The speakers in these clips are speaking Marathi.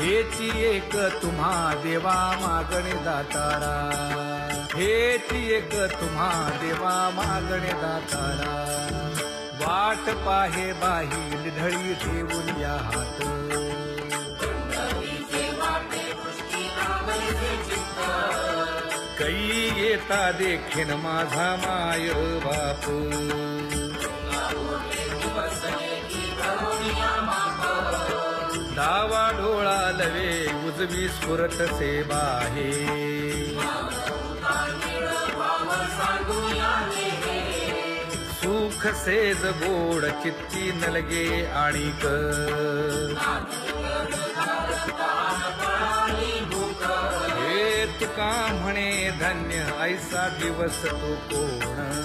हेची एक तुम्हा देवा मागणे दातारा. हेची एक तुम्हा देवा मागणे दातारा. वाट पाहे बाही ढळी ठेवून या हात. कै येता देखीन माझा माय बापू. डावा डोळा लवे उजवी स्फुरत सेवा आहे. सुख सेज गोड चित्ती नलगे आणिक. हे तुका म्हणे धन्य ऐसा दिवस तो कोण?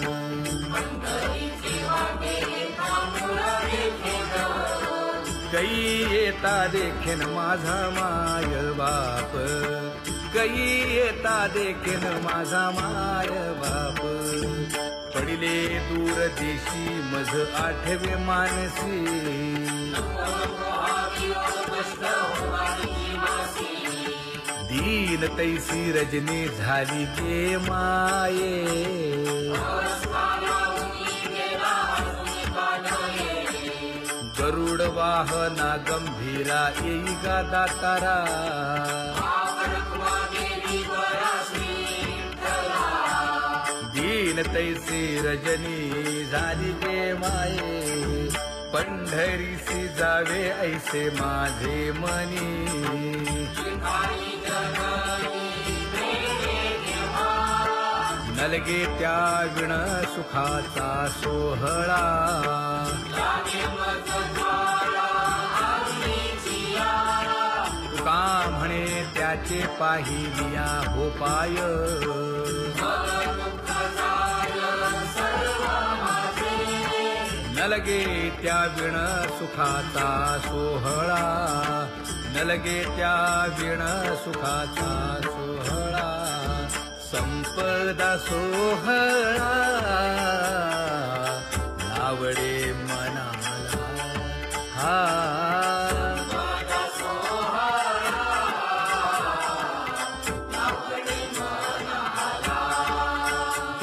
कै येता देखील माझा माय बाप. कै येता देखील माझा माय बाप. पडिले दूर देशी मज आठवे मानसी. दीन तैसी रजनी झाली के माये. वाहना गंभीरा येई गा दातारा. दीन तैसी रजनी झाली ते माये. पंढरीसी जावे ऐसे माझे मनी. नलगे त्या विण सुखाचा सोहळा. का म्हणे त्याचे पाहिलिया हो पाय. नलगे त्या विण सुखाचा सोहळा. नलगे त्या विण सुखाचा सोहळा. संपदा सोहळा. आवडे मनाला हा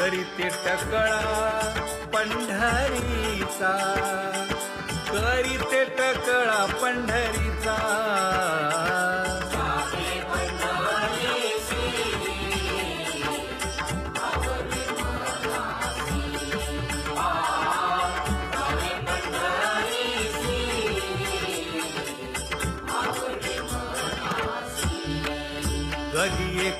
तरी ते टकळा पंढरीचा. तरी ते टकळा पंढरीचा.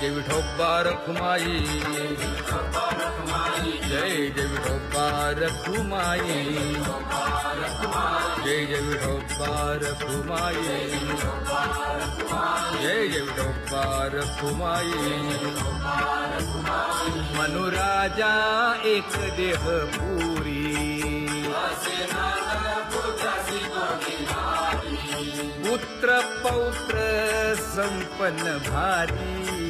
देवी जय रखुमाई। जय देवी विठोबा रखुमाई। जय देवी विठोबा रखुमाई। जय देवी विठोबा रखुमाई। मनुराजा एक देह पुरी। पुत्र पौत्र संपन्न भारी।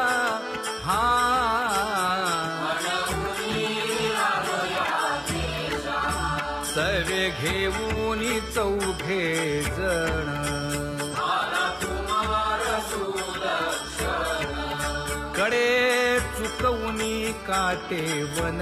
हा. सवे घेऊन चौघे जण. कडे चुकवूनी काटे वन.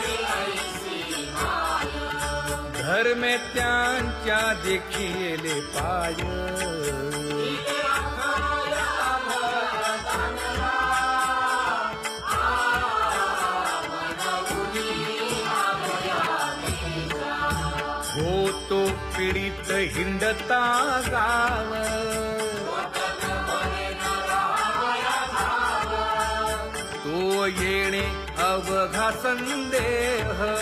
धर्मे त्यांच्या देखिले पाय. होतो पीडित हिंडता गाव. तो येणे अवघा संदेह.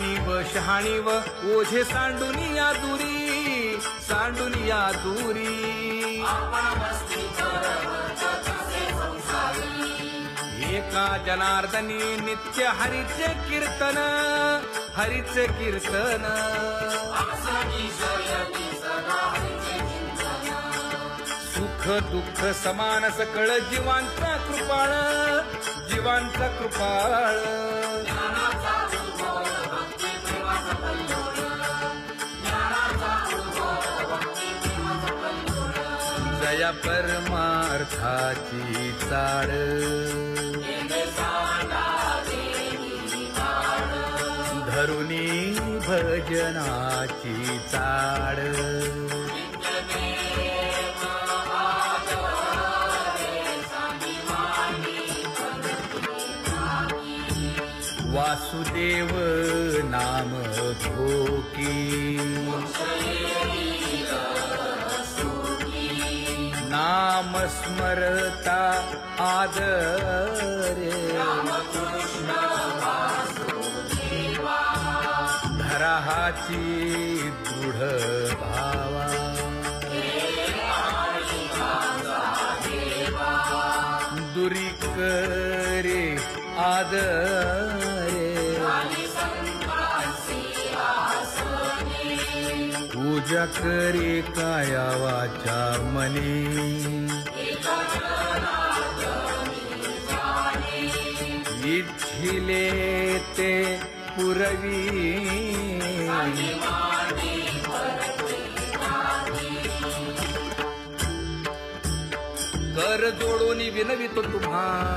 जाणीव शहाणीव ओझे सांडून या दुरी सांडून या दुरी. एका जनार्दनी नित्य हरीचे कीर्तन हरिचे कीर्तन. सुख दुःख समान सकळ जीवांचा कृपाळ जीवांचा कृपाळ. जया परमार्थाची चाळ. धरुणी भजनाची चाळ. वासुदेव नाम स्मरता आदरे। धराहाची दृढ भावा। दुरी करे आदर। पूजा करे काया वाचा मनी. इच्छिले ते पुरवी. कर जोडून विनवितो तुम्हा.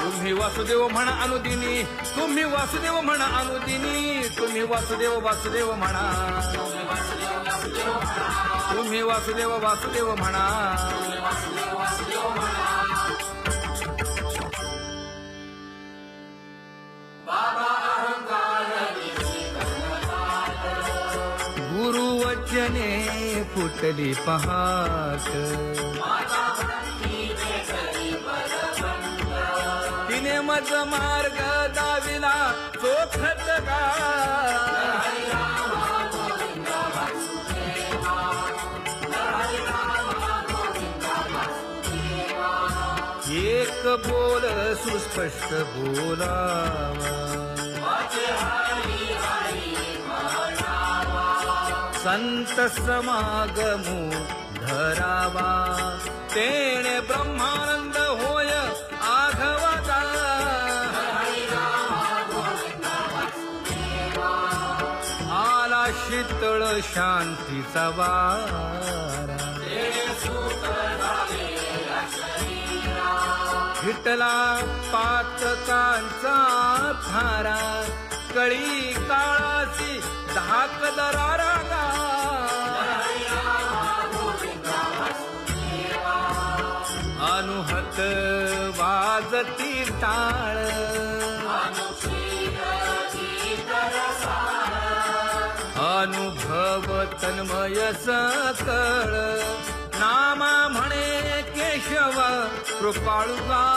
तुम्ही वासुदेव म्हणा अनुदिनी तुम्ही वासुदेव म्हणा अनुदिनी तुम्ही वासुदेव वासुदेव म्हणा. तुम्ही वासुदेव वासुदेव म्हणा. गुरुवचने फुटली पहाट. प्रेमच मार्ग दाविला चोखत का? एक बोल सुस्पष्ट बोलावा. संत समागमू धरावा. ते शांतीचा वारा. हिटला पातकांचा थारा. कळी काळाची धाक दरारा अनुहत वाजती टाळ. तन्मय सकळ. नामा म्हणे केशव कृपाळुबा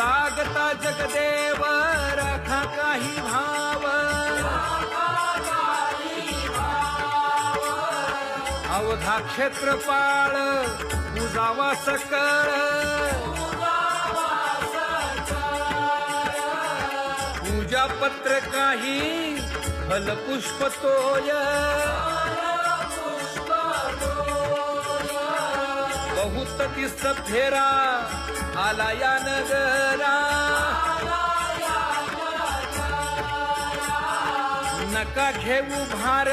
जागता जगदेव राखा काही भाव. अवधा क्षेत्रपाळ उजावा सकळ. पूजा पत्र काही फलपुष्प तोय. बहुत तिस्त फेरा आला या नगरा नका घेऊ भार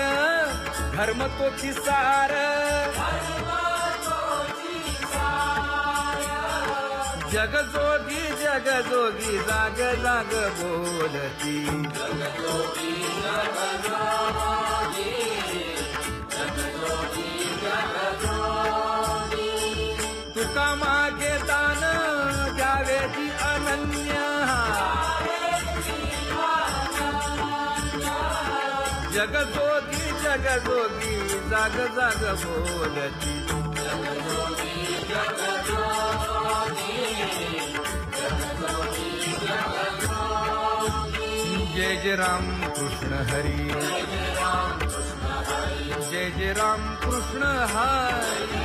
धर्म तो सार. जग जोगी जग जोगी जाग जाग बोलती. जग जोगी जग जोगी जग जोगी जग जोगी जाग जाग बोलती. जय जय राम कृष्ण हरी. जय जय राम कृष्ण हरी.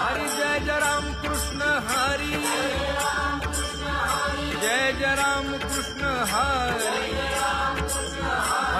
हरी जय जय राम कृष्ण हरी. जय जय राम कृष्ण हरी.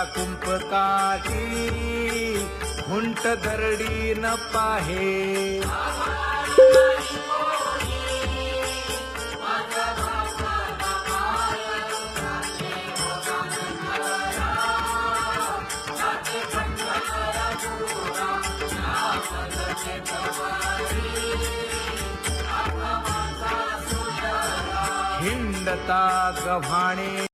शेतीता कुंपकाठी हुंट धरडी न पाहे. हिंडता गव्हाणे.